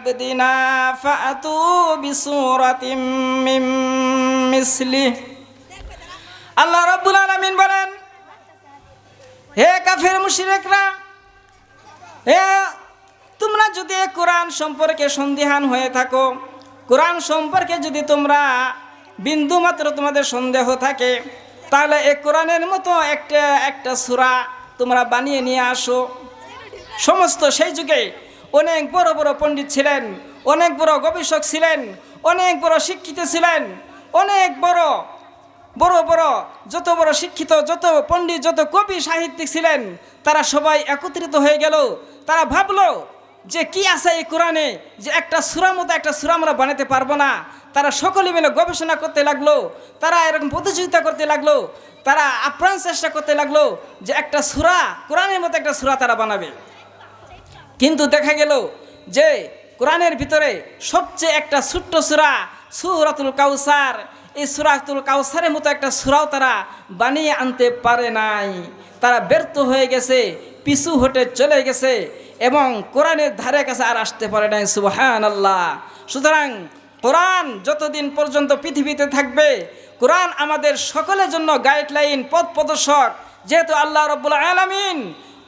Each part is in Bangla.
عبدنا فأتوا بسورة من مثله আল্লাহ রব্বুল আলামিন বলেন হে কাফের মুশরিকরা হে তোমরা যদি এ কোরআন সম্পর্কে সন্দিহান হয়ে থাকো কোরআন সম্পর্কে যদি তোমরা বিন্দু মাত্র তোমাদের সন্দেহ থাকে তাহলে এ কোরআনের মতো একটা একটা সূরা তোমরা বানিয়ে নিয়ে আসো সমস্ত সেই যুগে অনেক বড় বড় পণ্ডিত ছিলেন, অনেক বড় গবেষক ছিলেন, অনেক বড় শিক্ষিত ছিলেন, অনেক বড় বড় বড়, যত বড় শিক্ষিত, যত পণ্ডিত, যত কবি সাহিত্যিক ছিলেন, তারা সবাই একত্রিত হয়ে গেল। তারা ভাবলো যে কি আছে এই কোরআনে, যে একটা সুরা মতো একটা সুরা আমরা বানাতে পারব না। তারা সকলে মিলে গবেষণা করতে লাগল, তারা এরকম প্রতিযোগিতা করতে লাগল, তারা আপ্রাণ চেষ্টা করতে লাগল যে একটা সুরা, কোরআনের মতো একটা সুরা তারা বানাবে। কিন্তু দেখা গেল যে কোরআনের ভিতরে সবচেয়ে একটা ছোট্ট সুরা, সুরাতুল কাউসার। এই সুরাতুল কাউসারের মতো একটা সুরাও তারা বানিয়ে আনতে পারে নাই। তারা ব্যর্থ হয়ে গেছে, পিছু হটে চলে গেছে এবং কোরআনের ধারে কাছে আর আসতে পারে নাই সুবহান আল্লাহ সুতরাং কোরআন যতদিন পর্যন্ত পৃথিবীতে থাকবে, কোরআন আমাদের সকলের জন্য গাইডলাইন পথ প্রদর্শক। যেহেতু আল্লাহ রব্বুল আলমিন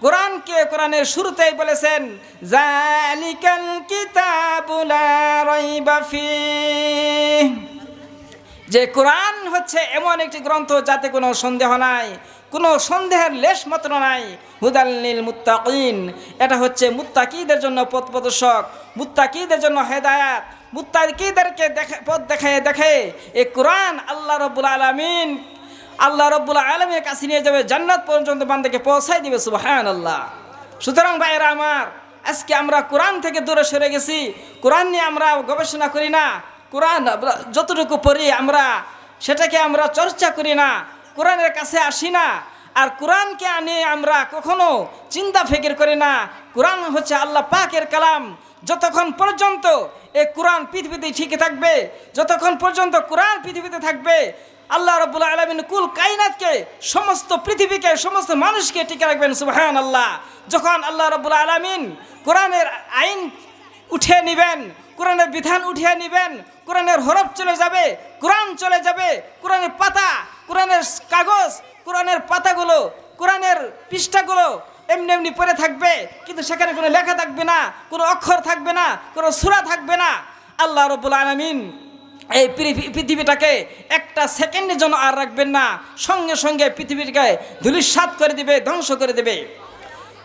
কোরআনকে কোরআনের শুরুতেই বলেছেন জালিকাল কিতাবুলা রাইবা ফিহ যে কোরআন হচ্ছে এমন একটি গ্রন্থ যাতে কোনো সন্দেহ নাই, কোনো সন্দেহের লেশ মাত্র নাই। হুদাল্লিল মুত্তাকিন, এটা হচ্ছে মুত্তাকিদের জন্য পথ প্রদর্শক, মুত্তাকিদের জন্য হেদায়াত, মুত্তাকিদেরকে দেখে, পথ দেখে দেখে, এ কোরআন আল্লাহ রব্বুল আলমিন আল্লাহ রব্বুল আলমের কাছে নিয়ে যাবে জান্নাত পর্যন্ত বান্দাকে পৌঁছাই দিবে সুবাহান আল্লাহ সুতরাং ভাইয়েরা আমার, আজকে আমরা কোরআন থেকে দূরে সরে গেছি। কোরআন নিয়ে আমরা গবেষণা করি না। কোরআন যতটুকু পড়ি আমরা, সেটাকে আমরা চর্চা করি না। কোরআনের কাছে আসি না। আর কোরআনকে আনি আমরা কখনো চিন্তা ফিকির করি না। কোরআন হচ্ছে আল্লাহ পাকের কালাম। যতক্ষণ পর্যন্ত এ কোরআন পৃথিবীতে ঠিকই থাকবে, যতক্ষণ পর্যন্ত কোরআন পৃথিবীতে থাকবে, আল্লাহ রব্বুল আলমিন কুল কাইনাতকে, সমস্ত পৃথিবীকে, সমস্ত মানুষকে টিকে রাখবেন সুবাহান আল্লাহ যখন আল্লাহ রব্বুল আলমিন কোরআনের আইন উঠিয়ে নিবেন, কোরআনের বিধান উঠিয়ে নিবেন, কোরআনের হরফ চলে যাবে, কোরআন চলে যাবে, কোরআনের পাতা, কোরআনের কাগজ, কোরআনের পাতাগুলো, কোরআনের পৃষ্ঠাগুলো এমনি এমনি পড়ে থাকবে, কিন্তু সেখানে কোনো লেখা থাকবে না, কোনো অক্ষর থাকবে না, কোনো সুরা থাকবে না। আল্লাহ রব্বুল আলমিন এই পৃথিবীটাকে একটা সেকেন্ডের জন্য আর রাখবেন না, সঙ্গে সঙ্গে পৃথিবীটাকে ধুলিস্বাদ করে দিবে, ধ্বংস করে দেবে।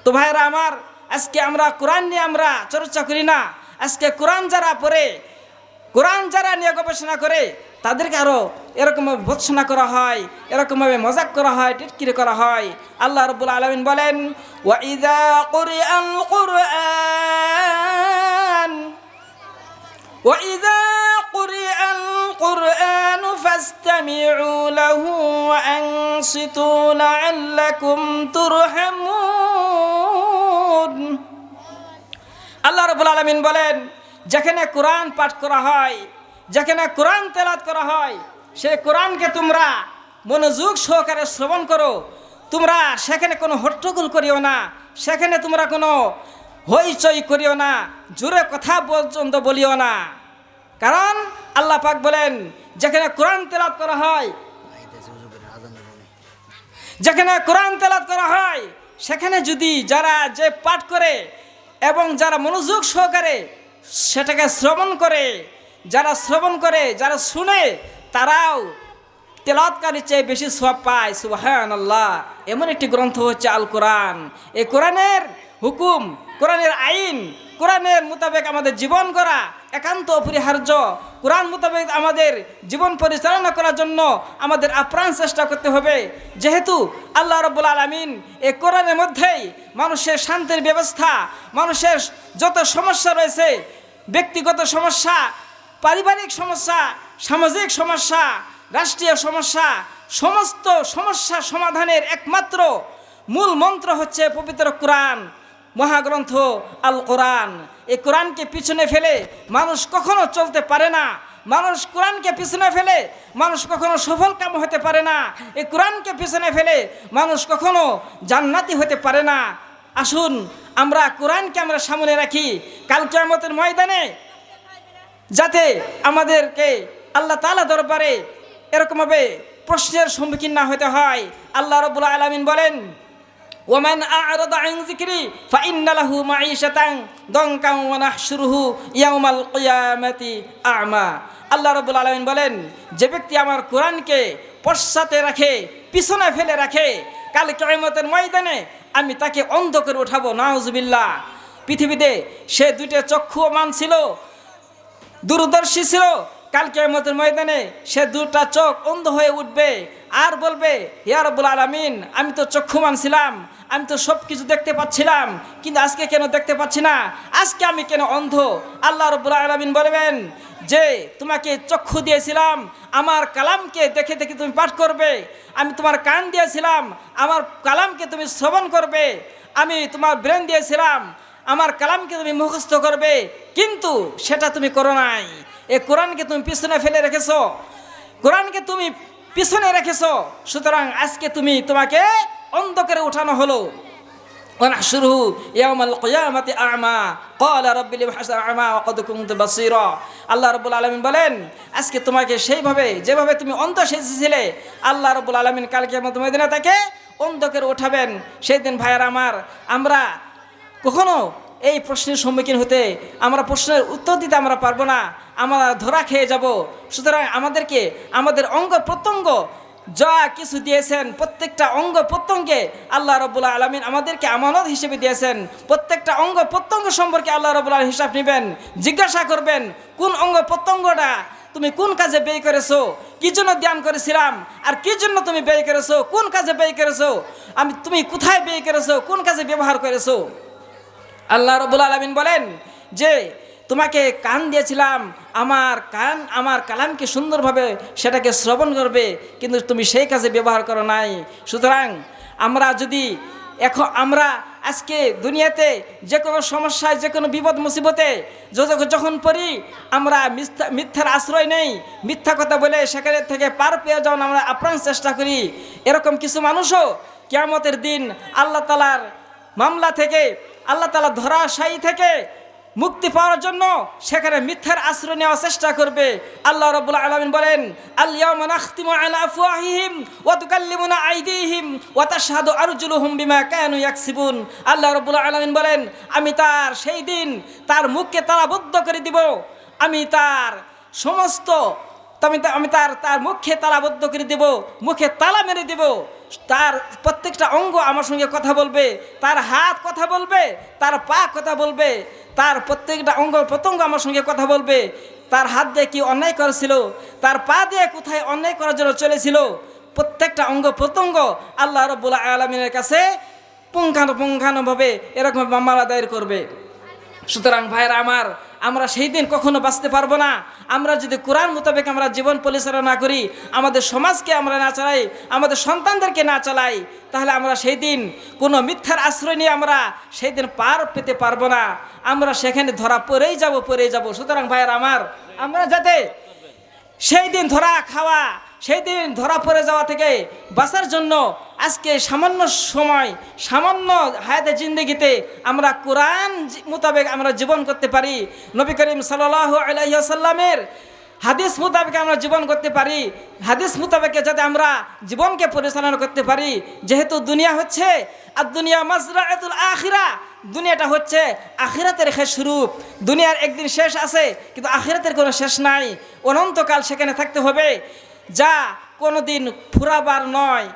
তো ভাইরা আমার, আজকে আমরা কোরআন নিয়ে আমরা চর্চা করি না, আজকে কোরআন যারা পড়ে কোরআন যারা নিয়ে গবেষণা করে তাদেরকে আরও এরকমভাবে ভৎসনা করা হয় এরকমভাবে মজাক করা হয় টিটকিরি করা হয় আল্লাহ রব্বুল আলমিন বলেন ওয়াইদা কুরআন কুরআন وإذا قرئ القرآن فاستمعوا له وأنصتوا لعلكم ترحمون আল্লাহ রবুল আলমিন বলেন যেখানে কোরআন পাঠ করা হয়, যেখানে কোরআন তেলাত করা হয়, সেই কোরআনকে তোমরা মনোযোগ সহকারে শ্রবণ করো। তোমরা সেখানে কোনো হট্টগোল করিও না, সেখানে তোমরা কোনো হইচই করিও না, জোরে কথা পর্যন্ত বলিও না। কারণ আল্লাহ পাক বলেন, যেখানে কোরআন তেলাত করা হয়, যেখানে কোরআন তেলাত করা হয়, সেখানে যদি যারা যে পাঠ করে এবং যারা মনোযোগ সহকারে সেটাকে শ্রবণ করে, যারা শ্রবণ করে, যারা শুনে, তারাও তেলাৎকারীর চেয়ে বেশি সব পায়। সুবাহান আল্লাহ এমন একটি গ্রন্থ হচ্ছে আল কোরআন এই কোরআনের হুকুম, কোরআনের আইন, কোরআনের মোতাবেক আমাদের জীবন করা একান্ত অপরিহার্য। কোরআন মোতাবেক আমাদের জীবন পরিচালনা করার জন্য আমাদের আপ্রাণ চেষ্টা করতে হবে। যেহেতু আল্লাহ রব্বুল আলমিন এই কোরআনের মধ্যেই মানুষের শান্তির ব্যবস্থা, মানুষের যত সমস্যা রয়েছে ব্যক্তিগত সমস্যা, পারিবারিক সমস্যা, সামাজিক সমস্যা, রাষ্ট্রীয় সমস্যা, সমস্ত সমস্যা সমাধানের একমাত্র মূল মন্ত্র হচ্ছে পবিত্র কোরআন, মহাগ্রন্থ আল কোরআন। এই কোরআনকে পিছনে ফেলে মানুষ কখনো চলতে পারে না। মানুষ কোরআনকে পিছনে ফেলে মানুষ কখনো সফল কাম হতে পারে না। এই কোরআনকে পিছনে ফেলে মানুষ কখনো জান্নাতি হতে পারে না। আসুন আমরা কোরআনকে আমরা সামনে রাখি। কাল কেয়ামতের ময়দানে যাতে আমাদেরকে আল্লাহ তালা দরবারে এরকমভাবে প্রশ্নের সম্মুখীন না হতে হয়। আল্লাহ রবুল আলমিন বলেন, ওমান আ'রাদা আন যিকরি ফাইন্না লাহু মাঈশাতান দনকা ওয়া নাহশুরুহু ইয়াউমাল কিয়ামাতি আ'মা। আল্লাহ রাব্বুল আলামিন বলেন, যে ব্যক্তি আমার কোরআনকে পশ্চাতে রাখে, পিছনে ফেলে রাখে, কাল কিয়ামতের ময়দানে আমি তাকে অন্ধ করে উঠাবো নাউজবিল্লা পৃথিবীতে সে দুইটা চক্ষুমান ছিল দূরদর্শী ছিল কালকে মতের ময়দানে সে দুটা চোখ অন্ধ হয়ে উঠবে আর বলবে, ইয়া রব্বুল আলামিন, আমি তো চক্ষু মানছিলাম, আমি তো সব কিছু দেখতে পাচ্ছিলাম, কিন্তু আজকে কেন দেখতে পাচ্ছি না? আজকে আমি কেন অন্ধ? আল্লাহ রব্বুল আলামিন বলবেন, যে তোমাকে চক্ষু দিয়েছিলাম, আমার কালামকে দেখে দেখে তুমি পাঠ করবে, আমি তোমার কান দিয়েছিলাম, আমার কালামকে তুমি শ্রবণ করবে, আমি তোমার ব্রেন দিয়েছিলাম, আমার কালামকে তুমি মুখস্থ করবে, কিন্তু সেটা তুমি করো নাই। এ কোরআনকে তুমি পিছনে ফেলে রেখেছো কোরআনকে তুমি পিছনে রেখেছো সুতরাং আজকে তুমি তোমাকে অন্ধকারে উঠানো হলো ونحشره يوم القيامة أعمى قال رب لم حشر أعمى وقد كنت بصيرا আল্লাহ রব্বুল আলমিন বলেন আজকে তোমাকে সেইভাবে যেভাবে তুমি অন্ধ সেজেছিলে আল্লাহ রব্বুল আলমিন কালকে মতো মদিনা তাকে অন্ধকারে উঠাবেন সেই দিন ভাইয়ার আমার আমরা কখনো এই প্রশ্নের সম্মুখীন হতে আমরা প্রশ্নের উত্তর দিতে আমরা পারব না। আমরা ধরা খেয়ে যাব। সুতরাং আমাদেরকে আমাদের অঙ্গ প্রত্যঙ্গ যা কিছু দিয়েছেন, প্রত্যেকটা অঙ্গ প্রত্যঙ্গে আল্লাহ রবুল্লাহ আলমিন আমাদেরকে আমানত হিসেবে দিয়েছেন। প্রত্যেকটা অঙ্গ প্রত্যঙ্গ সম্পর্কে আল্লাহ রবুল্লাহ হিসাব নেবেন, জিজ্ঞাসা করবেন, কোন অঙ্গ প্রত্যঙ্গটা তুমি কোন কাজে ব্যয় করেছ? কি জন্য ধ্যান করেছিলাম? আর কি জন্য তুমি ব্যয় করেছ? কোন কাজে ব্যয় করেছ? আমি, তুমি কোথায় ব্যয় করেছ? কোন কাজে ব্যবহার করেছ? আল্লাহ রবুল আলমিন বলেন যে, তোমাকে কান দিয়েছিলাম, আমার কান, আমার কালামকে সুন্দরভাবে সেটাকে শ্রবণ করবে, কিন্তু তুমি সেই কাজে ব্যবহার করো নাই। সুতরাং আমরা যদি এখন, আমরা আজকে দুনিয়াতে যে কোনো সমস্যায় যে কোনো বিপদ, মুসিবতে যখন- যখন পড়ি, আমরা মিথ্যা, মিথ্যার আশ্রয় নেই। মিথ্যা কথা বলে সেখানে থেকে পার পেয়ে যাওয়ার আমরা আপ্রাণ চেষ্টা করি। এরকম কিছু মানুষও কেয়ামতের দিন আল্লাহ তালার মামলা থেকে আল্লাহ তালা ধরাশায়ী থেকে মুক্তি পাওয়ার জন্য সেখানে মিথ্যার আশ্রয় নেওয়ার চেষ্টা করবে। আল্লাহ রবুল্লা আলমিন বলেন বিমা কানু আল্লাহ রবুল্লা আলমিন বলেন, আমি তার সেই দিন তার মুখকে তালাবদ্ধ করে দিব। আমি তার সমস্ত তো আমি তার তার মুখে তালাবদ্ধ করে দেব, মুখে তালা মেরে দেব। তার প্রত্যেকটা অঙ্গ আমার সঙ্গে কথা বলবে, তার হাত কথা বলবে, তার পা কথা বলবে, তার প্রত্যেকটা অঙ্গ প্রত্যঙ্গ আমার সঙ্গে কথা বলবে। তার হাত দিয়ে কি অন্যায় করেছিল, তার পা দিয়ে কোথায় অন্যায় করার জন্য চলেছিল, প্রত্যেকটা অঙ্গ প্রত্যঙ্গ আল্লাহ রব্বুল্লাহ আলমিনের কাছে পুঙ্খানুপুঙ্খানুভাবে এরকম মামলা দায়ের করবে। সুতরাং ভাইয়েরা আমার আমরা সেই দিন কখনো বাঁচতে পারব না। আমরা যদি কোরআন মোতাবেক আমরা জীবন পরিচালনা করি, আমাদের সমাজকে আমরা না চালাই, আমাদের সন্তানদেরকে না চালাই, তাহলে আমরা সেই দিন কোনো মিথ্যার আশ্রয় নিয়ে আমরা সেই দিন পার পেতে পারব না। আমরা সেখানে ধরা পড়েই যাব পড়েই যাব। সুতরাং ভাইয়ের আমার, আমরা যাতে সেই দিন ধরা, খাওয়া সেই দিন ধরা পড়ে যাওয়া থেকে বাঁচার জন্য আজকে সামান্য সময়, সামান্য হায়াতে জিন্দগিতে আমরা কোরআন মোতাবেক আমরা জীবন করতে পারি। নবী করিম সাল্লাহ আলাইসাল্লামের হাদিস মোতাবেক আমরা জীবন করতে পারি। হাদিস মোতাবেক যাতে আমরা জীবনকে পরিচালনা করতে পারি। যেহেতু দুনিয়া হচ্ছে, আর দুনিয়া মাজরাতুল আখিরা, দুনিয়াটা হচ্ছে আখিরাতের শেষ রূপ দুনিয়ার একদিন শেষ আছে, কিন্তু আখিরাতের কোনো শেষ নাই। অনন্তকাল সেখানে থাকতে হবে। যা কোনোদিন ফুরাবার নয়।